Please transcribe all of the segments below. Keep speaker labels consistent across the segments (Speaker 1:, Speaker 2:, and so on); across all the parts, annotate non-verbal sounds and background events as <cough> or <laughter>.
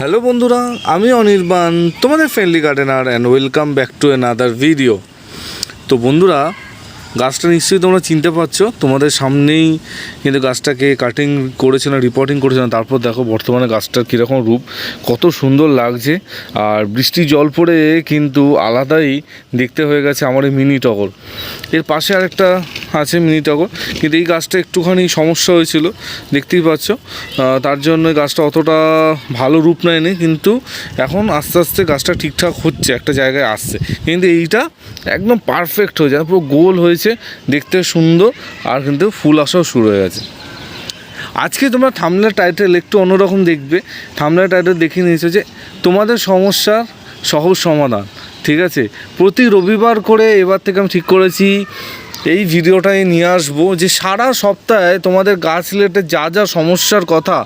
Speaker 1: Hello বন্ধুরা, আমি অনির্বাণ, তোমাদের friendly gardener and welcome back to another video তো বন্ধুরা গাছটা নিশ্চয়ই তোমরা চিনতে পারছ। তোমাদের সামনেই কিন্তু গাছটাকে কাটিং করেছিলাম রিপোর্টিং করেছে না তারপর দেখো বর্তমানে গাছটার কীরকম রূপ, কত সুন্দর লাগছে। আর বৃষ্টি জল পড়ে কিন্তু আলাদাই দেখতে হয়ে গেছে আমার এই মিনি টগর এর পাশে আরেকটা আছে মিনি টগর কিন্তু এই গাছটা একটুখানি সমস্যা হয়েছিল, দেখতেই পাচ্ছ। তার জন্য গাছটা অতটা ভালো রূপ নেয়নি। কিন্তু এখন আস্তে আস্তে গাছটা ঠিকঠাক হচ্ছে, একটা জায়গায় আসছে। কিন্তু এইটা একদম পারফেক্ট হয়ে যায়, পুরো গোল হয়েছে, দেখতে সুন্দর, আর কিন্তু ফুল আসাও শুরু হয়ে গেছে। আজকে তোমরা থামলে টাইটেল একটু অন্যরকম দেখবে। থামলে টাইটেল দেখে নিয়েছো যে, তোমাদের সমস্যার সহজ সমাধান, ঠিক আছে? প্রতি রবিবার করে এবার থেকে আমি ঠিক করেছি, এই ভিডিওটাই নিয়ে আসব যে সারা সপ্তাহে তোমাদের গাছ রিলেটেড যা যা সমস্যার কথা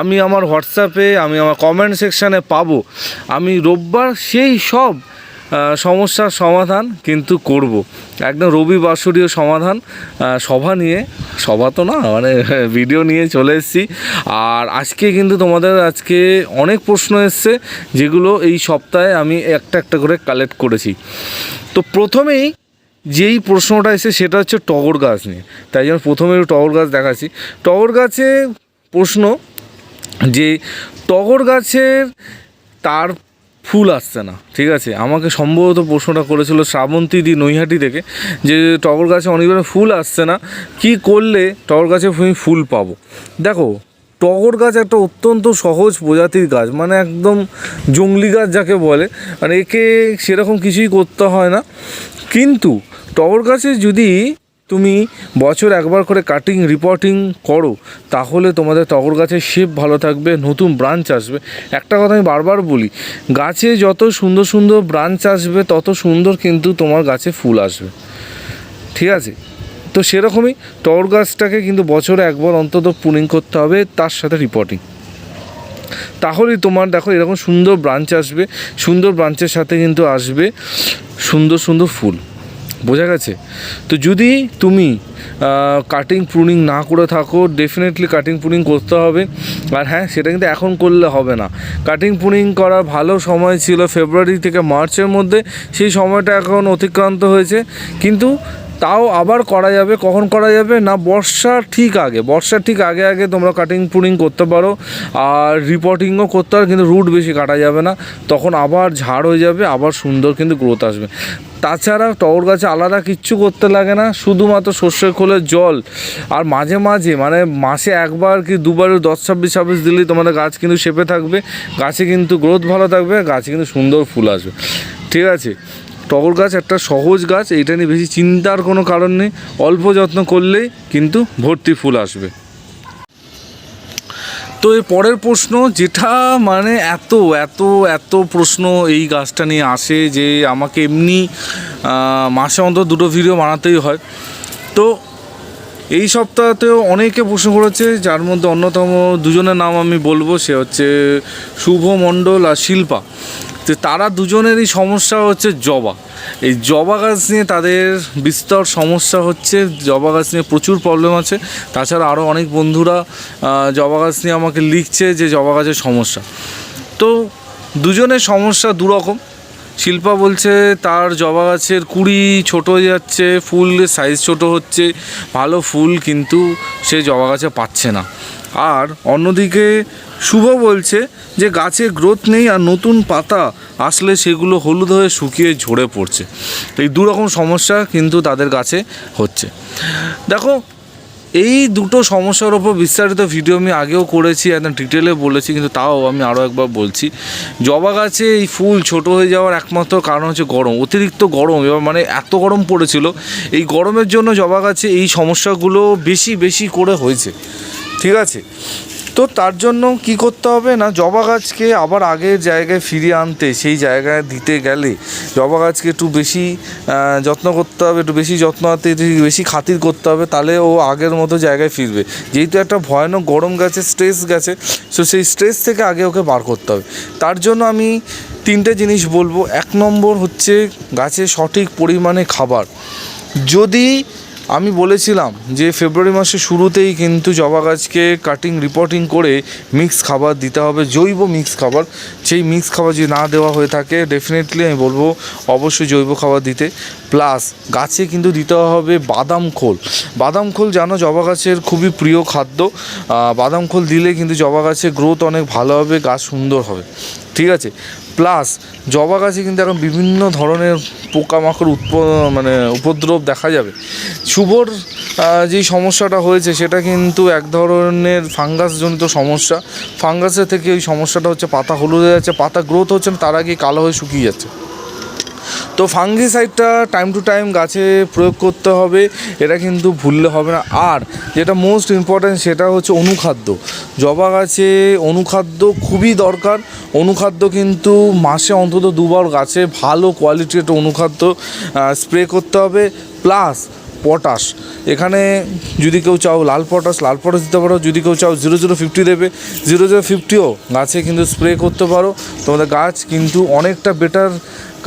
Speaker 1: আমি আমার হোয়াটসঅ্যাপে আমি আমার কমেন্ট সেকশানে পাবো। আমি রোববার সেই সব সমস্যার সমাধান কিন্তু করব। একদম রবি বাসরীয় সমাধান সভা নিয়ে, সভা তো না মানে <laughs> ভিডিও নিয়ে চলে এসেছি। আর আজকে কিন্তু তোমাদের আজকে অনেক প্রশ্ন এসছে, যেগুলো এই সপ্তাহে আমি একটা একটা করে কালেক্ট করেছি। তো প্রথমেই যেই প্রশ্নটা এসে সেটা হচ্ছে টগর গাছ নিয়ে। তাই জন্য প্রথমে টগর গাছ দেখাচ্ছি। টগর গাছে প্রশ্ন যে, টগর গাছের তার ফুল আসছে না, ঠিক আছে? আমাকে সম্ভবত প্রশ্নটা করেছিল শ্রাবন্তী দি নৈহাটি থেকে যে টগর গাছে অনেকগুলো ফুল আসছে না, কি করলে টগর গাছে আমি ফুল পাবো? দেখো, টগর গাছ একটা অত্যন্ত সহজ প্রজাতির গাছ মানে একদম জংলি গাছ যাকে বলে মানে একে সেরকম কিছুই করতে হয় না। কিন্তু টগর গাছে যদি তুমি বছর একবার করে কাটিং রিপোর্টিং করো, তাহলে তোমাদের টগর গাছের শেপ ভালো থাকবে, নতুন ব্রাঞ্চ আসবে। একটা কথা আমি বারবার বলি, গাছে যত সুন্দর সুন্দর ব্রাঞ্চ আসবে, তত সুন্দর কিন্তু তোমার গাছে ফুল আসবে। ঠিক আছে? তো সেরকমই টগর গাছটাকে কিন্তু বছরে একবার অন্তত পুনিং করতে হবে, তার সাথে রিপোর্টিং তাহলেই তোমার, দেখো, এরকম সুন্দর ব্রাঞ্চ আসবে, সুন্দর ব্রাঞ্চের সাথে কিন্তু আসবে সুন্দর সুন্দর ফুল। বোঝা গেছে? তো যদি তুমি কাটিং প্রুনিং না করে থাকো ডেফিনেটলি কাটিং প্রুনিং করতে হবে। আর হ্যাঁ সেটা কিন্তু এখন করলে হবে না। কাটিং প্রুনিং করার ভালো সময় ছিল ফেব্রুয়ারি থেকে মার্চের মধ্যে। সেই সময়টা এখন অতিক্রান্ত হয়েছে। কিন্তু তাও আবার করা যাবে, কখন করা যাবে? না বর্ষার ঠিক আগে। বর্ষার ঠিক আগে আগে তোমরা কাটিং পুডিং করতে পারো। আর রিপোর্টিংও করতে পারো, কিন্তু রুট বেশি কাটা যাবে না। তখন আবার ঝাড় হয়ে যাবে, আবার সুন্দর কিন্তু গ্রোথ আসবে। তাছাড়া টগর গাছে আলাদা কিচ্ছু করতে লাগে না, শুধুমাত্র সর্ষের খোলের জল। আর মাঝে মাঝে মানে মাসে একবার কি দুবার দশ ছাব্বিশ ছাব্বিশ দিলেই তোমাদের গাছ কিন্তু শেপে থাকবে। গাছে কিন্তু গ্রোথ ভালো থাকবে, গাছে কিন্তু সুন্দর ফুল আসবে। ঠিক আছে? টগর গাছ, একটা সহজ গাছ, এইটা নিয়ে বেশি চিন্তার কোনো কারণ নেই। অল্প যত্ন করলেই কিন্তু ভর্তি ফুল আসবে। তো এর পরের প্রশ্ন, যেটা মানে এত এত এত প্রশ্ন এই গাছটা নিয়ে আসে যে আমাকে এমনি মাসে অন্তত দুটো ভিডিও বানাতেই হয়। তো এই সপ্তাহতেও অনেকে প্রশ্ন করেছে, যার মধ্যে অন্যতম দুজনের নাম আমি বলব, সে হচ্ছে শুভ মণ্ডল আর শিল্পা। তো তারা দুজনেরই সমস্যা হচ্ছে জবা। এই জবা গাছ নিয়ে তাদের বিস্তর সমস্যা হচ্ছে, জবা গাছ নিয়ে প্রচুর প্রবলেম আছে। তাছাড়া আরও অনেক বন্ধুরা জবা গাছ নিয়ে আমাকে লিখছে যে জবা গাছের সমস্যা। তো দুজনের সমস্যা দুরকম। শিল্পা বলছে তার জবা গাছের কুড়ি ছোট হয়ে যাচ্ছে, ফুল সাইজ ছোট হচ্ছে, ভালো ফুল কিন্তু সে জবা গাছে পাচ্ছে না। আর অন্যদিকে শুভ বলছে যে গাছে গ্রোথ নেই আর নতুন পাতা আসলে সেগুলো হলুদ হয়ে শুকিয়ে ঝরে পড়ছে। এই দু রকম সমস্যা কিন্তু তাদের গাছে হচ্ছে। দেখো, এই দুটো সমস্যার ওপর বিস্তারিত ভিডিও আমি আগেও করেছি, একদম ডিটেলে বলেছি, কিন্তু তাও আমি আরও একবার বলছি। জবা গাছে এই ফুল ছোট হয়ে যাওয়ার একমাত্র কারণ হচ্ছে গরম, অতিরিক্ত গরম এবার মানে এত গরম পড়েছিল, এই গরমের জন্য জবা গাছে এই সমস্যাগুলো বেশি বেশি করে হয়েছে। ঠিক আছে? তো তার জন্য কি করতে হবে না, জবা গাছকে আবার আগের জায়গায় ফিরিয়ে আনতে, সেই জায়গায় দিতে গেলে জবা গাছকে একটু বেশি যত্ন করতে হবে, একটু বেশি যত্ন হাতে বেশি খাতির করতে হবে, তাহলে ও আগের মতো জায়গায় ফিরবে। যেহেতু একটা ভয়ানক গরম গেছে স্ট্রেস গেছে সো সেই স্ট্রেস থেকে আগে ওকে বার করতে হবে। তার জন্য আমি তিনটে জিনিস বলব। এক নম্বর হচ্ছে গাছে সঠিক পরিমাণে খাবার। যদি আমি বলেছিলাম যে ফেব্রুয়ারি মাসের শুরুতেই কিন্তু জবা গাছকে কাটিং রিপোর্টিং করে মিক্স খাবার দিতে হবে, জৈব মিক্স খাবার। সেই মিক্স খাবার যদি না দেওয়া হয়ে থাকে ডেফিনেটলি আমি বলব অবশ্যই জৈব খাবার দিতে। প্লাস গাছে কিন্তু দিতে হবে বাদাম খোল। বাদাম খোল জানো জবা গাছের খুবই প্রিয় খাদ্য। বাদাম খোল দিলে কিন্তু জবা গাছের গ্রোথ অনেক ভালো হবে, গাছ সুন্দর হবে। ঠিক আছে? প্লাস জবা গাছে কিন্তু এখন বিভিন্ন ধরনের পোকামাকড় উৎপ মানে উপদ্রব দেখা যাবে। শুভর যেই সমস্যাটা হয়েছে সেটা কিন্তু এক ধরনের ফাঙ্গাসজনিত সমস্যা। ফাঙ্গাসের থেকে ওই সমস্যাটা হচ্ছে পাতা হলুদ হয়ে যাচ্ছে, পাতা গ্রোথ হচ্ছে না, তার আগে কালো হয়ে শুকিয়ে যাচ্ছে। তো ফাঙ্গিসাইডটা টাইম টু টাইম গাছে প্রয়োগ করতে হবে, এটা কিন্তু ভুললে হবে না। আর যেটা মোস্ট ইম্পর্ট্যান্ট সেটা হচ্ছে অনুখাদ্য। জবা গাছে অনুখাদ্য খুবই দরকার। অনুখাদ্য কিন্তু মাসে অন্তত দুবার গাছে ভালো কোয়ালিটির একটা অনুখাদ্য স্প্রে করতে হবে। প্লাস পটাশ এখানে যদি কেউ চাও লাল পটাশ লাল পটাশ দিতে পারো। যদি কেউ চাও জিরো জিরো ফিফটি দেবে। জিরো জিরো ফিফটিও গাছে কিন্তু স্প্রে করতে পারো। তোমাদের গাছ কিন্তু অনেকটা বেটার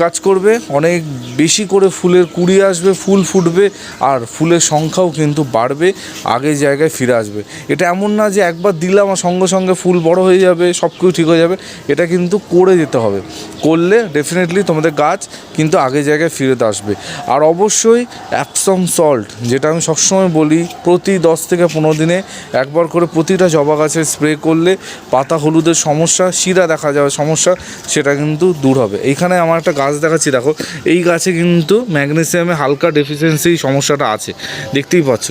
Speaker 1: কাজ করবে, অনেক বেশি করে ফুলের কুড়ি আসবে, ফুল ফুটবে আর ফুলের সংখ্যাও কিন্তু বাড়বে আগের জায়গায় ফিরে আসবে। এটা এমন না যে একবার দিলাম আর সঙ্গে সঙ্গে ফুল বড় হয়ে যাবে, সব কিছু ঠিক হয়ে যাবে, এটা কিন্তু করে যেতে হবে। করলে ডেফিনেটলি তোমাদের গাছ কিন্তু আগের জায়গায় ফিরে আসবে। আর অবশ্যই অ্যাপসম সল্ট যেটা আমি সবসময় বলি, প্রতি দশ থেকে পনেরো দিনে একবার করে প্রতিটা জবা গাছে স্প্রে করলে পাতা হলুদের সমস্যা, শিরা দেখা যাওয়ার সমস্যা, সেটা কিন্তু দূর হবে। এইখানে আমার একটা গাছ দেখাচ্ছি, দেখো। এই গাছে কিন্তু ম্যাগনেসিয়ামে হালকা ডেফিসিয়েন্সি সমস্যাটা আছে। দেখতেই পাচ্ছ।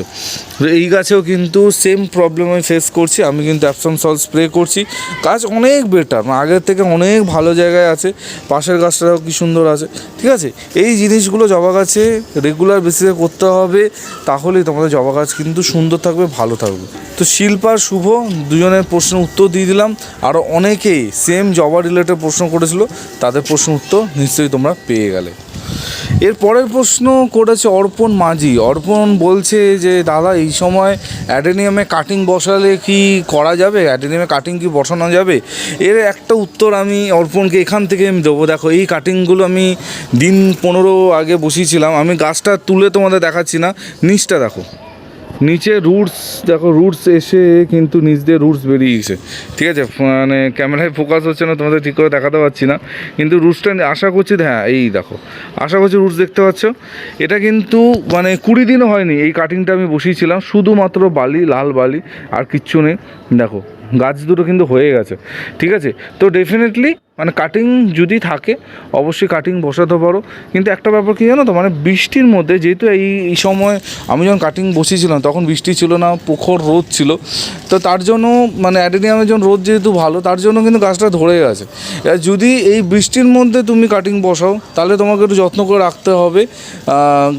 Speaker 1: এই গাছেও কিন্তু সেম প্রবলেম আমি ফেস করছি। আমি কিন্তু অ্যাপসম সল্ট স্প্রে করছি। গাছ অনেক বেটার আগের থেকে অনেক ভালো জায়গায় আছে। পাশের গাছটাও কি সুন্দর আছে। ঠিক আছে? এই জিনিসগুলো জবা গাছে রেগুলার বেসিসে করতে হবে। তাহলেই তোমাদের জবা গাছ কিন্তু সুন্দর থাকবে, ভালো থাকবে। তো শিল্পা আর শুভ, দুজনের প্রশ্নের উত্তর দিয়ে দিলাম। আরও অনেকেই সেম জবা রিলেটেড প্রশ্ন করেছিল। তাদের প্রশ্ন উত্তর নিশ্চয়ই তোমরা পেয়ে গেলে। এর পরের প্রশ্ন করেছে অর্পণ মাঝি। অর্পণ বলছে যে, দাদা, এই সময় অ্যাডেনিয়ামে কাটিং বসালে কি করা যাবে? অ্যাডেনিয়ামে কাটিং কি বসানো যাবে? এর একটা উত্তর আমি অর্পণকে এখান থেকে আমি দেবো। দেখো, এই কাটিংগুলো আমি দিন পনেরো আগে বসিয়েছিলাম। আমি গাছটা তুলে তোমাদের দেখাচ্ছি না। নিচটা দেখো। নিচে রুটস, দেখো রুটস এসে কিন্তু নিচ দিয়ে রুটস বেরিয়ে গেছে ঠিক আছে? মানে ক্যামেরায় ফোকাস হচ্ছে না, তোমাদের ঠিক করে দেখাতে পারছি না। কিন্তু রুটসটা আশা করছি হ্যাঁ এই দেখো। আশা করছি রুটস দেখতে পাচ্ছ। এটা কিন্তু মানে কুড়ি দিনও হয়নি, এই কাটিংটা আমি বসিয়েছিলাম। শুধুমাত্র বালি, লাল বালি, আর কিচ্ছু নেই। দেখো, গাছ দুটো কিন্তু হয়ে গেছে। ঠিক আছে? তো ডেফিনেটলি মানে কাটিং যদি থাকে, অবশ্যই কাটিং বসাতে পারো। কিন্তু একটা ব্যাপার কী জানো তো মানে বৃষ্টির মধ্যে যেহেতু এই এই সময় আমি যখন কাটিং বসিয়েছিলাম, তখন বৃষ্টি ছিল না প্রখর রোদ ছিল। তো তার জন্য মানে অ্যাডেনিয়ামের জন্য রোদ যেহেতু ভালো, তার জন্য কিন্তু গাছটা ধরে গেছে যদি এই বৃষ্টির মধ্যে তুমি কাটিং বসাও, তাহলে তোমাকে একটু যত্ন করে রাখতে হবে।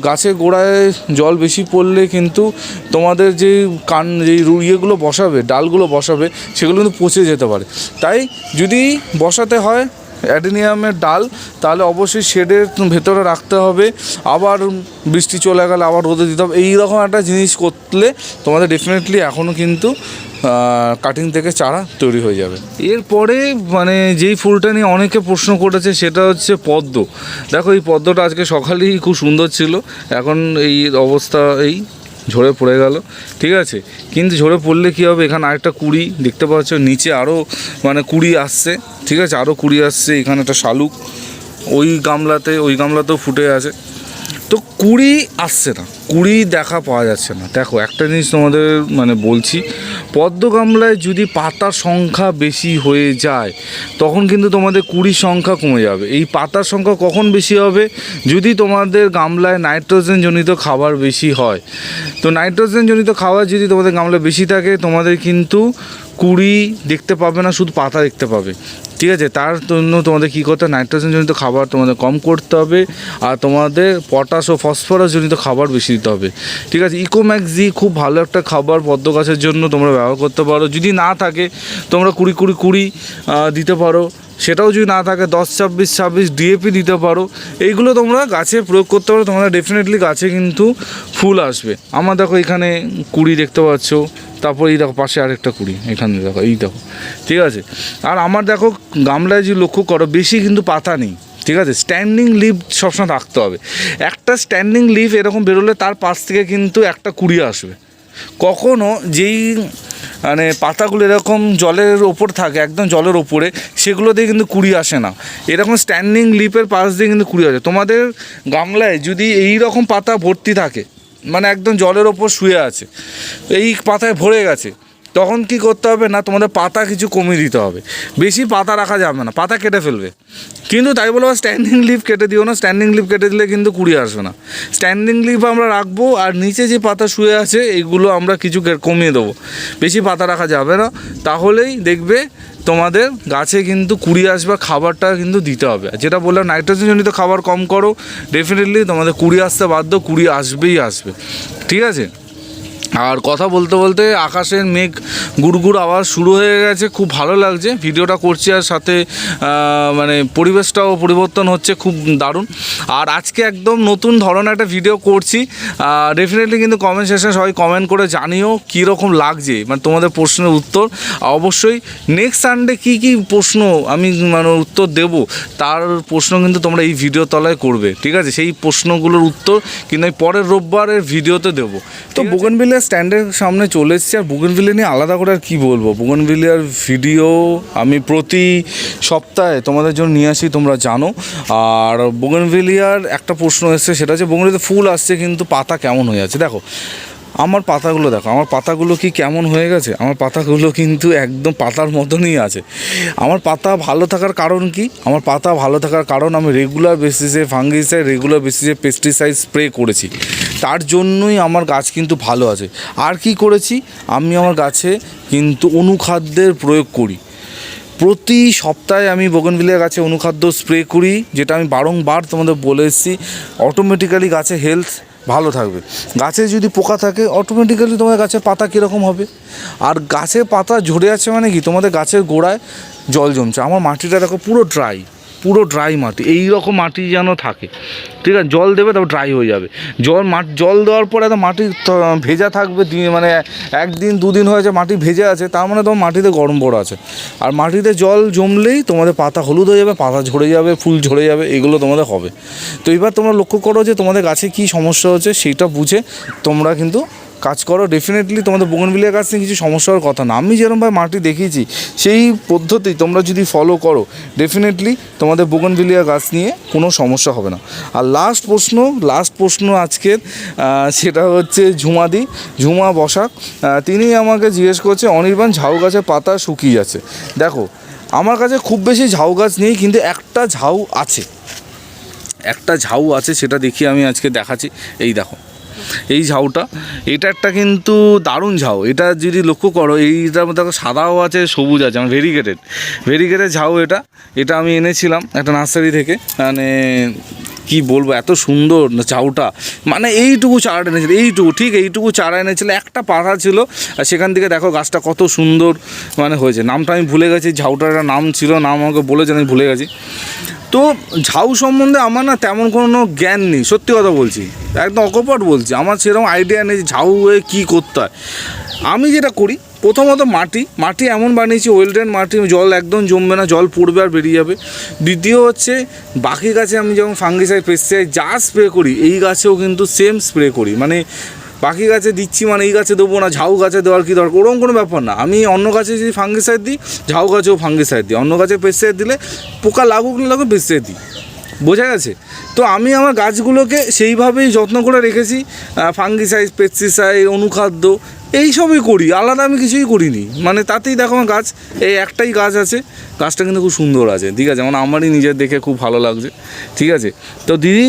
Speaker 1: গাছের গোড়ায় জল বেশি পড়লে কিন্তু তোমাদের যে কান রু- ইয়েগুলো বসাবে, ডালগুলো বসাবে, সেগুলো কিন্তু পচে যেতে পারে। তাই যদি বসাতে হয় অ্যাডেনিয়ামের ডাল, তাহলে অবশ্যই শেডের ভেতরে রাখতে হবে। আবার বৃষ্টি চলে গেলে আবার রোদে দিতে হবে। এইরকম একটা জিনিস করলে তোমাদের ডেফিনেটলি এখনও কিন্তু কাটিং থেকে চারা তৈরি হয়ে যাবে। এরপরে মানে যেই ফুলটা নিয়ে অনেকে প্রশ্ন করেছে, সেটা হচ্ছে পদ্ম। দেখো এই পদ্মটা আজকে সকালেই খুব সুন্দর ছিল। এখন এই অবস্থা এই। ঝরে পড়ে গেল। ঠিক আছে? কিন্তু ঝরে পড়লে কী হবে? এখানে আরেকটা কুড়ি দেখতে পাচ্ছ, নিচে আরও মানে কুড়ি আসছে। ঠিক আছে? আরও কুড়ি আসছে, এখানে একটা শালুক। ওই গামলাতে, ওই গামলাতেও ফুটে আছে। কুড়ি আসছে না, কুড়ি দেখা পাওয়া যাচ্ছে না। দেখো, একটা জিনিস তোমাদের মানে বলছি পদ্ম গামলায় যদি পাতার সংখ্যা বেশি হয়ে যায়, তখন কিন্তু তোমাদের কুড়ির সংখ্যা কমে যাবে। এই পাতার সংখ্যা কখন বেশি হবে? যদি তোমাদের গামলায় নাইট্রোজেন জনিত খাবার বেশি হয়, তো নাইট্রোজেন জনিত খাবার যদি তোমাদের গামলায় বেশি থাকে, তোমাদের কিন্তু কুড়ি দেখতে পাবে না, শুধু পাতা দেখতে পাবে। ঠিক আছে, তার জন্য তোমাদের কী করতে হবে? নাইট্রোজেন জনিত খাবার তোমাদের কম করতে হবে আর তোমাদের পটাশ ও ফসফরাস জনিত খাবার বেশি দিতে হবে। ঠিক আছে ইকোম্যাক্সি খুব ভালো একটা খাবার পদ্ম গাছের জন্য তোমরা ব্যবহার করতে পারো। যদি না থাকে, তোমরা কুড়ি কুড়ি কুড়ি দিতে পারো। সেটাও যদি না থাকে, দশ ছাব্বিশ ছাব্বিশ ডিএপি দিতে পারো। এইগুলো তোমরা গাছে প্রয়োগ করতে পারো। তোমরা ডেফিনেটলি গাছে কিন্তু ফুল আসবে। আমার দেখো এখানে কুড়ি দেখতে পাচ্ছ। তারপর এই দেখো, পাশে আরেকটা কুড়ি, এখানে দেখো, এই দেখো, ঠিক আছে? আর আমার দেখো, গামলায় যে লক্ষ্য করো, বেশি কিন্তু পাতা নেই, ঠিক আছে? স্ট্যান্ডিং লিভ সবসময় থাকতে হবে। একটা স্ট্যান্ডিং লিভ এরকম বেরোলে তার পাশ থেকে কিন্তু একটা কুড়ি আসবে। কখনো যেই মানে পাতাগুলো এরকম জলের ওপর থাকে, একদম জলের ওপরে, সেগুলো দিয়ে কিন্তু কুড়ি আসে না। এরকম স্ট্যান্ডিং লিপের পাশ দিয়ে কিন্তু কুড়ি আসে। তোমাদের গামলায় যদি এই রকম পাতা ভর্তি থাকে মানে একদম জলের ওপর শুয়ে আছে। এই পাতায় ভরে গেছে। তখন কি করতে হবে না, তোমাদের পাতা কিছু কমিয়ে দিতে হবে। বেশি পাতা রাখা যাবে না, পাতা কেটে ফেলবে। কিন্তু তাই বলে স্ট্যান্ডিং লিভ কেটে দিও না স্ট্যান্ডিং লিভ কেটে দিলে কিন্তু কুড়ি আসবে না। স্ট্যান্ডিং লিভ আমরা রাখব আর নিচে যে পাতা শুয়ে আছে, এইগুলো আমরা কিছু কমিয়ে দেবো। বেশি পাতা রাখা যাবে না, তাহলেই দেখবে তোমাদের গাছে কিন্তু কুড়ি আসবে, খাবারটা কিন্তু দিতে হবে। যেটা বললে নাইট্রোজেনজনিত খাবার কম করো ডেফিনেটলি তোমাদের কুড়ি আসতে বাধ্য, কুড়ি আসবেই আসবে। ঠিক আছে? আর কথা বলতে বলতে আকাশের মেঘ গুড়গুড় আওয়াজ শুরু হয়ে গেছে খুব ভালো লাগছে। ভিডিওটা করছি আর সাথে মানে পরিবেশটাও পরিবর্তন হচ্ছে খুব দারুণ। আর আজকে একদম নতুন ধরনের একটা ভিডিও করছি। ডেফিনেটলি কিন্তু কমেন্ট সেকশনে সবাই কমেন্ট করে জানিও কীরকম লাগছে মানে তোমাদের প্রশ্নের উত্তর। অবশ্যই নেক্সট সানডে কী কী প্রশ্ন আমি মানে উত্তর দেব তার প্রশ্ন কিন্তু তোমরা এই ভিডিও তলায় করবে ঠিক আছে? সেই প্রশ্নগুলোর উত্তর কিন্তু আমি পরের রোববারের ভিডিওতে দেবো। তো বুগনভিলিয়ার স্ট্যান্ডের সামনে চলে এসেছি আর বুগনভিলিয়া নিয়ে আলাদা করে আর কী বলব? বুগনভিলিয়ার ভিডিও আমি প্রতি সপ্তাহে তোমাদের জন্য নিয়ে আসি, তোমরা জানো। আর বুগনভিলিয়ার একটা প্রশ্ন এসছে, সেটা হচ্ছে বুগনভিলিয়াতে ফুল আসছে কিন্তু পাতা কেমন হয়ে যাচ্ছে দেখো আমার পাতাগুলো দেখো, আমার পাতাগুলো কি কেমন হয়ে গেছে? আমার পাতাগুলো কিন্তু একদম পাতার মতনই আছে। আমার পাতা ভালো থাকার কারণ কি? আমার পাতা ভালো থাকার কারণ আমি রেগুলার বেসিসে ফাঙ্গিসাইড রেগুলার বেসিসে পেস্টিসাইড স্প্রে করেছি। তার জন্যই আমার গাছ কিন্তু ভালো আছে। আর কি করেছি? আমি আমার গাছে কিন্তু অনুখাদ্যের প্রয়োগ করি। প্রতি সপ্তাহে আমি বগনভিলিয়া গাছে অনুখাদ্য স্প্রে করি, যেটা আমি বারংবার তোমাদের বলে এসেছি। অটোমেটিক্যালি গাছে হেলথ ভালো থাকবে। গাছে যদি পোকা থাকে অটোমেটিক্যালি তোমাদের গাছের পাতা কীরকম হবে? আর গাছের পাতা ঝরে আছে মানে কি? তোমাদের গাছের গোড়ায় জল জমছে। আমার মাটিটা দেখো পুরো ড্রাই পুরো ড্রাই মাটি এই রকম মাটি যেন থাকে। ঠিক আছে, জল দেবে তারপর ড্রাই হয়ে যাবে। জল মাঠ জল দেওয়ার পরে তো মাটি ভেজা থাকবে মানে একদিন দুদিন হয়েছে মাটি ভেজে আছে, তার মানে তোমার মাটিতে গরম পড়ে আছে। আর মাটিতে জল জমলেই তোমাদের পাতা হলুদ হয়ে যাবে, পাতা ঝরে যাবে, ফুল ঝরে যাবে, এগুলো তোমাদের হবে। তো এবার তোমরা লক্ষ্য করো যে তোমাদের গাছে কী সমস্যা হচ্ছে সেইটা বুঝে তোমরা কিন্তু কাজ করো ডেফিনেটলি তোমাদের বোগনভিলিয়া গাছ নিয়ে কিছু সমস্যা হওয়ার কথা না। আমি যেরকমভাবে মাটি দেখিয়েছি, সেই পদ্ধতি তোমরা যদি ফলো করো ডেফিনেটলি তোমাদের বোগনভিলিয়া গাছ নিয়ে কোনো সমস্যা হবে না। আর লাস্ট প্রশ্ন লাস্ট প্রশ্ন আজকের সেটা হচ্ছে ঝুমাদি, ঝুমা বসাক। তিনি আমাকে জিজ্ঞেস করছে, অনির্বাণ, ঝাউ গাছের পাতা শুকিয়ে যাচ্ছে। দেখো, আমার কাছে খুব বেশি ঝাউ গাছ নেই, কিন্তু একটা ঝাউ আছে। একটা ঝাউ আছে, সেটা দেখি আমি আজকে দেখাচ্ছি। এই দেখো এই ঝাউটা। এটা একটা কিন্তু দারুণ ঝাউ। এটা যদি লক্ষ্য করো, এইটার মধ্যে সাদাও আছে, সবুজ আছে আমার ভেরিগেটেড ভেরিগেটেড ঝাউ এটা। এটা আমি এনেছিলাম একটা নার্সারি থেকে। মানে কি বলব, এত সুন্দর না ঝাউটা। মানে এইটুকু চারা এনেছিল, এইটুকু, ঠিক এইটুকু চারা এনেছিল। একটা পাতা ছিল, আর সেখান থেকে দেখো গাছটা কত সুন্দর মানে হয়েছে। নামটা আমি ভুলে গেছি, ঝাউটার নাম ছিল, নাম আমাকে বলেছেন আমি ভুলে গেছি। তো ঝাউ সম্বন্ধে আমার না তেমন কোনো জ্ঞান নেই, সত্যি কথা বলছি। একদম অকপট বলছি, আমার সেরকম আইডিয়া নেই ঝাউ হয়ে কী করতে হয়। আমি যেটা করি, প্রথমত মাটি মাটি এমন বানিয়েছি, ওয়েলডেন মাটি, জল একদম জমবে না, জল পড়বে আর বেরিয়ে যাবে। দ্বিতীয় হচ্ছে, বাকি গাছে আমি যেমন ফাঙ্গিসাইড পেস্টিসাইড যা স্প্রে করি, এই গাছেও কিন্তু সেম স্প্রে করি। মানে বাকি গাছে দিচ্ছি মানে এই গাছে দেবো না, ঝাউ গাছে দেওয়ার কি দরকার? ওরকম কোনো ব্যাপার না। আমি অন্য গাছে যদি ফাঙ্গিসাইড দিই, ঝাউ গাছেও ফাঙ্গিসাইড দিই। অন্য গাছে পেস্টিসাইড দিলে পোকা লাগুক, না লাগুক পেস্টিসাইড দিই। বোঝা গেছে? তো আমি আমার গাছগুলোকে সেইভাবেই যত্ন করে রেখেছি ফাঙ্গিসাইড পেস্টিসাইড অনুখাদ্য এইসবই করি, আলাদা আমি কিছুই করিনি। মানে তাতেই দেখো আমার গাছ, এই একটাই গাছ আছে, গাছটা কিন্তু খুব সুন্দর আছে, ঠিক আছে? মানে আমারই নিজের দেখে খুব ভালো লাগছে, ঠিক আছে? তো দিদি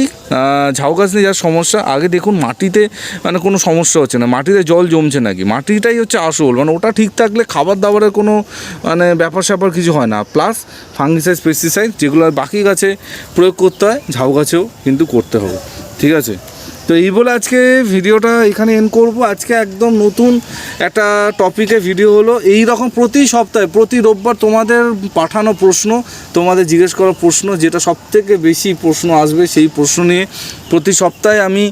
Speaker 1: ঝাউ গাছ নিয়ে যার সমস্যা, আগে দেখুন মাটিতে মানে কোনো সমস্যা হচ্ছে না, মাটিতে জল জমছে নাকি? মাটিটাই হচ্ছে আসল মানে ওটা ঠিক থাকলে খাবার দাবারের কোনো মানে ব্যাপার স্যাপার কিছু হয় না। প্লাস ফাঙ্গিসাইড পেস্টিসাইড যেগুলো বাকি গাছে প্রয়োগ করতে হয়, ঝাউ গাছেও কিন্তু করতে হবে, ঠিক আছে? তো এই বলে আজকে ভিডিওটা এখানে এন করব। আজকে একদম নতুন একটা টপিকে ভিডিও হলো। এই রকম প্রতি সপ্তাহে, প্রতি রোববার তোমাদের পাঠানো প্রশ্ন, তোমাদের জিজ্ঞেস করা প্রশ্ন, যেটা সবথেকে বেশি প্রশ্ন আসবে সেই প্রশ্ন নিয়ে প্রতি সপ্তাহে আমি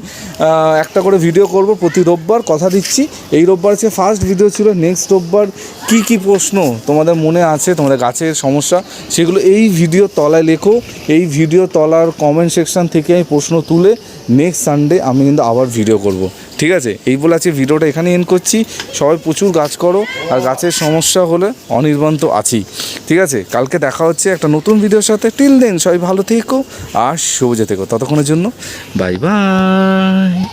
Speaker 1: একটা করে ভিডিও করব প্রতি রোববার, কথা দিচ্ছি। এই রোববার সে ফার্স্ট ভিডিও ছিল নেক্সট রোববার কি কি প্রশ্ন তোমাদের মনে আছে, তোমাদের গাছের সমস্যা, সেগুলো এই ভিডিও তলায় লেখো। এই ভিডিও তলার কমেন্ট সেকশান থেকে আমি প্রশ্ন তুলে নেক্সট সানডে আমি কিন্তু আবার ভিডিও করব। ঠিক আছে? এই বলে আজকে ভিডিওটা এখানে এন করছি। সবাই প্রচুর গাছ করো, আর গাছের সমস্যা হলে অনির্বাণ তো আছেই। ঠিক আছে? কালকে দেখা হচ্ছে একটা নতুন ভিডিওর সাথে। টিল দেন সবাই ভালো থেকো, আর সবুজে থেকো। ততক্ষণের জন্য বাই বাই